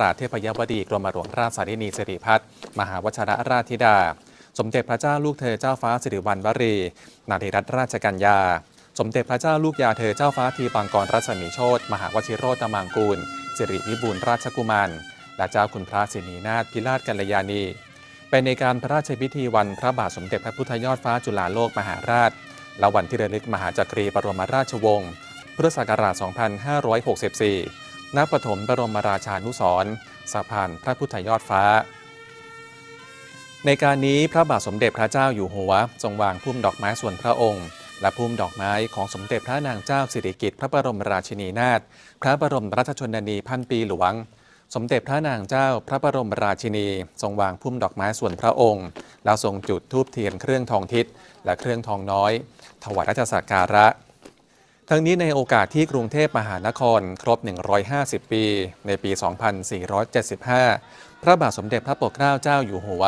ราชเทพยวดีกรมหลวงราชสารินีสิริพัฒน์มหาวชรราชธิดา สมเด็จพระเจ้าลูกเธอเจ้าฟ้าสิริวัณวรี นารีรัตนราชกัญญา สมเด็จพระเจ้าลูกยาเธอเจ้าฟ้าทีปังกรรัศมีโชตมหาวชิโรตมังกูลสิริวิบูลราชกุมารและเจ้าคุณพระสินีนาถพิราชกัลยาณี เป็นในการพระราชพิธีวันพระบาทสมเด็จพระพุทธยอดฟ้าจุฬาโลกมหาราช และวันที่ระลึกมหาจักรีบรมราชวงศ์พุทธศักราช 2564 ณปฐมบรมราชานุสรณ์สะพานพระพุทธยอดฟ้า ในการนี้พระบาทสมเด็จพระเจ้าอยู่หัว ทรงวางพุ่มดอกไม้ส่วนพระองค์ และพุ่มดอกไม้ของสมเด็จพระนางเจ้าสิริกิติ์พระบรมราชินีนาถพระบรมราชชนนีพันปีหลวง สมเด็จพระนางเจ้าพระบรมราชินี ทรงวางพุ่มดอกไม้ส่วนพระองค์ แล้วทรงจุดธูปเทียนเครื่องทองทิศและเครื่องทองน้อย ถวายราชสักการะ ทั้งนี้ในโอกาสที่กรุงเทพมหานคร ครบ 150 ปี ในปี 2475 พระบาทสมเด็จพระปกเกล้าเจ้าอยู่หัว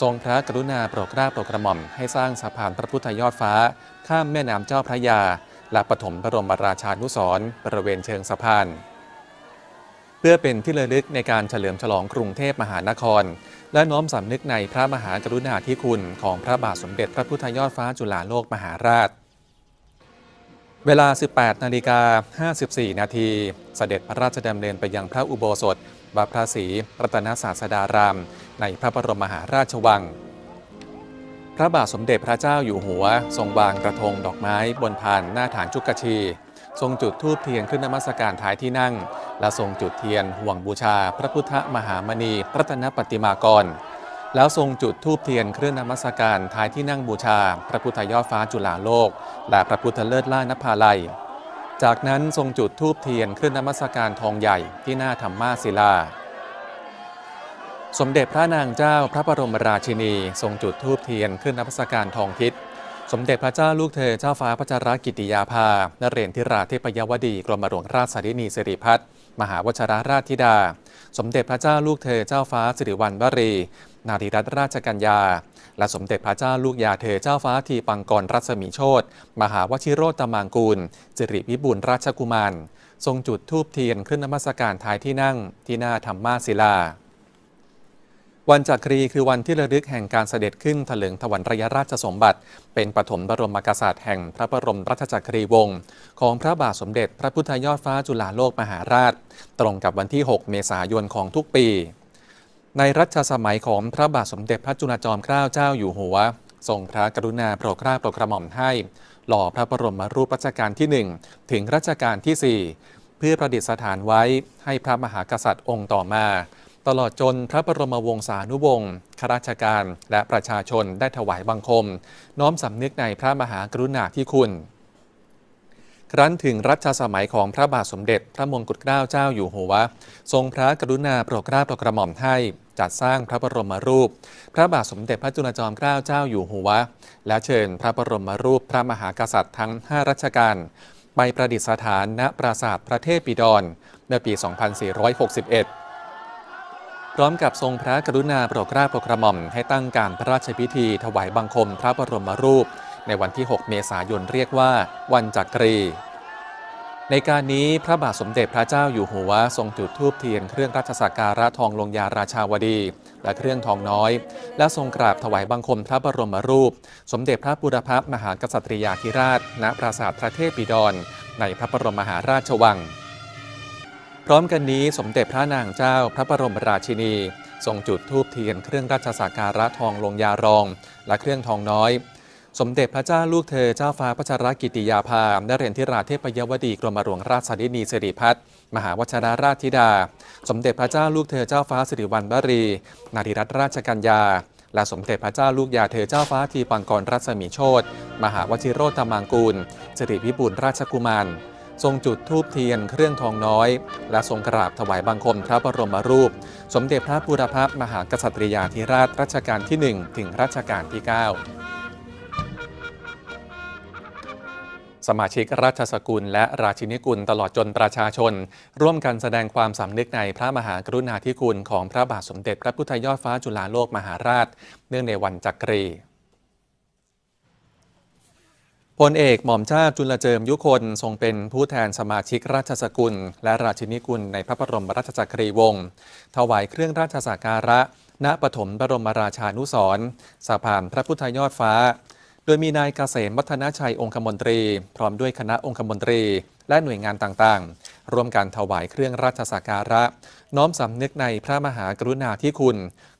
ทรงพระกรุณาโปรดเกล้าโปรดกระหม่อมให้สร้างสะพานพระพุทธยอดฟ้า ข้ามแม่น้ำเจ้าพระยา และปฐมบรมราชานุสรณ์บริเวณเชิงสะพาน เพื่อเป็นที่ระลึกในการเฉลิมฉลองกรุงเทพมหานคร และน้อมสำนึกในพระมหากรุณาธิคุณของพระบาทสมเด็จพระพุทธยอดฟ้าจุฬาโลกมหาราช เวลา 18 นาฬิกา 54 นาทีเสด็จพระราชดำเนินไปยังพระอุโบสถวัดพระศรีรัตนศาสดาราม ในพระบรมมหาราชวัง พระบาทสมเด็จพระเจ้าอยู่หัว ทรงวางกระทงดอกไม้บนพานหน้าฐานจุกชี ทรงจุดธูปเทียนขึ้นนมัสการท้ายที่นั่ง และทรงจุดเทียนห่วงบูชาพระพุทธมหามณีรัตนปฏิมากร แล้วทรงจุดธูปเทียนเครื่องนมัสการท้ายที่นั่งบูชา พระพุทธยอดฟ้าจุฬาโลก และพระพุทธเลิศล่านภาลัย จากนั้นทรงจุดธูปเทียนเครื่องนมัสการทองใหญ่ที่หน้าธรรมาศิลา สมเด็จพระนางเจ้าพระบรมราชินี ทรงจุดธูปเทียนขึ้นนมัสการทองทิศสมเด็จพระเจ้าลูกเธอเจ้าฟ้าพัชรกิติยาภานเรนทิราเทพยวดีกรมหลวงราชสารินีสิริพัฒน์มหาวชรราชธิดา สมเด็จพระเจ้าลูกเธอเจ้าฟ้าสิริวัณวรี นารีรัตนราชกัญญา และสมเด็จพระเจ้าลูกยาเธอเจ้าฟ้าทีปังกรรัศมีโชตมหาวชิโรตมังกูลสิริวิบูลราชกุมาร ทรงจุดธูปเทียนขึ้นนมัสการท้ายที่นั่งที่หน้าธรรมาศิลา วันจักรีคือวันที่ระลึกแห่งการเสด็จขึ้นถลึงถวันระยราชสมบัติ เป็นปฐมบรมกษัตริย์แห่งพระบรมราชจักรีวงศ์ของพระบาทสมเด็จพระพุทธยอดฟ้าจุฬาโลกมหาราช ตรงกับวันที่ 6 เมษายนของทุกปี ในรัชสมัยของพระบาทสมเด็จพระจุลจอมเกล้าเจ้าอยู่หัว ทรงพระกรุณาโปรดเกล้าโปรดกระหม่อมให้ หล่อพระบรมรูปรัชกาลที่ 1 ถึงรัชกาลที่ 4 เพื่อประดิษฐานไว้ให้พระมหากษัตริย์องค์ต่อมา ตลอดจนพระบรมวงศานุวงศ์ข้าราชการและประชาชนได้ถวายบังคม น้อมสำนึกในพระมหากรุณาธิคุณครั้นถึงรัชสมัยของพระบาทสมเด็จ พระมงกุฎเกล้าเจ้าอยู่หัว ทรงพระกรุณาโปรดเกล้าโปรดกระหม่อมให้ จัดสร้างพระบรมรูป พระบาทสมเด็จพระจุลจอมเกล้าเจ้าอยู่หัว และเชิญพระบรมรูปพระมหากษัตริย์ทั้ง 5 รัชกาลไปประดิษฐานณปราสาทพระเทพปิฎรเมื่อปี 2461 พร้อมกับทรงพระกรุณาโปรดเกล้าโปรดกระหม่อมให้ตั้งการพระราชพิธีถวายบังคมพระบรมรูป ในวันที่ 6 เมษายนเรียกว่า วันจักรี ในการนี้พระบาทสมเด็จพระเจ้าอยู่หัวทรงจุดธูปเทียนเครื่องราชสักการะทองลงยาราชาวดี และเครื่องทองน้อย และทรงกราบถวายบังคมพระบรมรูป สมเด็จพระบุรพมหากษัตริยาธิราช ณปราสาทพระเทพปิฎรในพระบรมมหาราชวัง พร้อมกันนี้สมเด็จพระนางเจ้าพระบรมราชินี ทรงจุดธูปเทียนเครื่องราชสักการะทองลงยารอง และเครื่องทองน้อย สมเด็จพระเจ้าลูกเธอเจ้าฟ้าพัชรกิติยาภานเรนทิราเทพยวดีกรมหลวงราชสารินีสิริพัฒน์มหาวชราราชธิดา สมเด็จพระเจ้าลูกเธอเจ้าฟ้าสิริวัณวรี นารีรัตนราชกัญญา และสมเด็จพระเจ้าลูกยาเธอเจ้าฟ้าทีปังกรรัศมีโชตมหาวชิโรตมังกูลสิริวิบูลราชกุมารทรงจุดธูปเทียนเครื่องทองน้อย และทรงกราบถวายบังคมพระบรมรูป สมเด็จพระบูรพมหากษัตริยาธิราชรัชกาลที่ 1 ถึงรัชกาลที่ 9 สมาชิกราชสกุล และราชินีกุลตลอดจนประชาชน ร่วมกันแสดงความสำนึกในพระมหากรุณาธิคุณของพระบาทสมเด็จพระพุทธยอดฟ้าจุฬาโลกมหาราช เนื่องในวันจักรีพลเอกหม่อมเจ้าจุลเจิมยุคน ทรงเป็นผู้แทนสมาชิกราชสกุล และราชินีกุลในพระบรมราชจักรีวงศ์ถวายเครื่องราชสักการะ ณปฐมบรมราชานุสรสะพานพระพุทธยอดฟ้า โดยมีนายเกษมวัฒนชัยองคมนตรี พร้อมด้วยคณะองคมนตรี และหน่วยงานต่างๆ ร่วมกันถวายเครื่องราชสักการะ น้อมสำนึกในพระมหากรุณาธิคุณ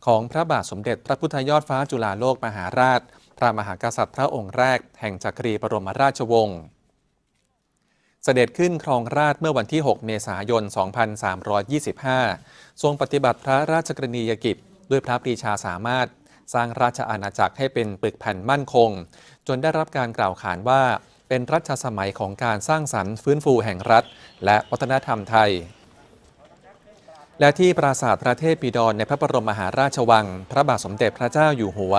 ของพระบาทสมเด็จพระพุทธยอดฟ้าจุฬาโลกมหาราช พระมหากษัตริย์พระองค์แรก แห่งจักรีบรมราชวงศ์เสด็จขึ้นครองราชเมื่อวันที่ 6 เมษายน 2325 ทรงปฏิบัติพระราชกรณียกิจ ด้วยพระปรีชาสามารถ สร้างราชอาณาจักรให้เป็นปึกแผ่นมั่นคง จนได้รับการกล่าวขานว่า เป็นรัชสมัยของการสร้างสรรค์ฟื้นฟูแห่งรัฐ และวัฒนธรรมไทย และที่ปราสาทพระเทพปิฎรในพระบรมมหาราชวัง พระบาทสมเด็จพระเจ้าอยู่หัว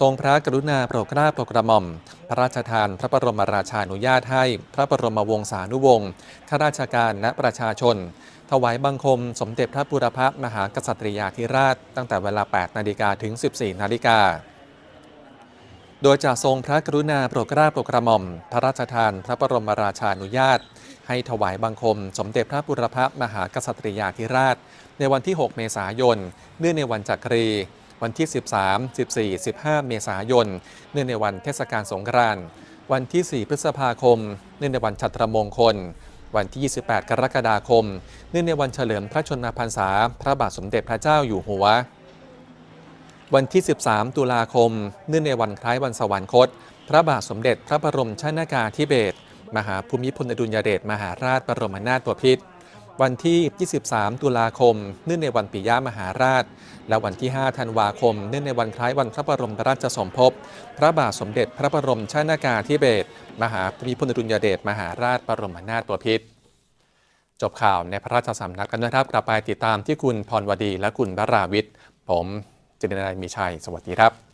ทรงพระกรุณาโปรดเกล้าโปรดกระหม่อม พระราชทานพระบรมราชานุญาตให้ พระบรมวงศานุวงศ์ข้าราชการและประชาชน ถวายบังคมสมเด็จพระบุรพมหากษัตริยาธิราช ตั้งแต่เวลา 8 นาฬิกาถึง 14 นาฬิกาโดยจะทรงพระกรุณาโปรดเกล้าโปรดกระหม่อม พระราชทานพระบรมราชานุญาต ให้ถวายบังคม สมเด็จพระบุรพมหากษัตริยาธิราช ในวันที่ 6 เมษายน เนื่องในวันจักรี วันที่ 13 14 15 เมษายน เนื่องในวันเทศกาลสงกรานต์วันที่ 4 พฤษภาคม เนื่องในวันฉัตรมงคล วันที่ 28 กรกฎาคม เนื่องในวันเฉลิมพระชนมพรรษา พระบาทสมเด็จพระเจ้าอยู่หัว วันที่ 13 ตุลาคม เนื่องในวันคล้ายวันสวรรคต พระบาทสมเด็จพระบรมชนากาธิเบศร มหาภูมิพลอดุลยเดชมหาราชบรมนาถบพิตรวันที่ 23 ตุลาคม เนื่องในวันปิยมหาราช และวันที่ 5 ธันวาคม เนื่องในวันคล้ายวันพระบรมราชสมภพ พระบาทสมเด็จพระบรมชนากาธิเบศร มหาภูมิพลอดุลยเดช มหาราชบรมนาถบพิตร จบข่าวในพระราชสำนักกันนะครับ กลับไปติดตามที่คุณพรวดีและคุณบราวิทย์ ผมจินดนัยมีชัย สวัสดีครับ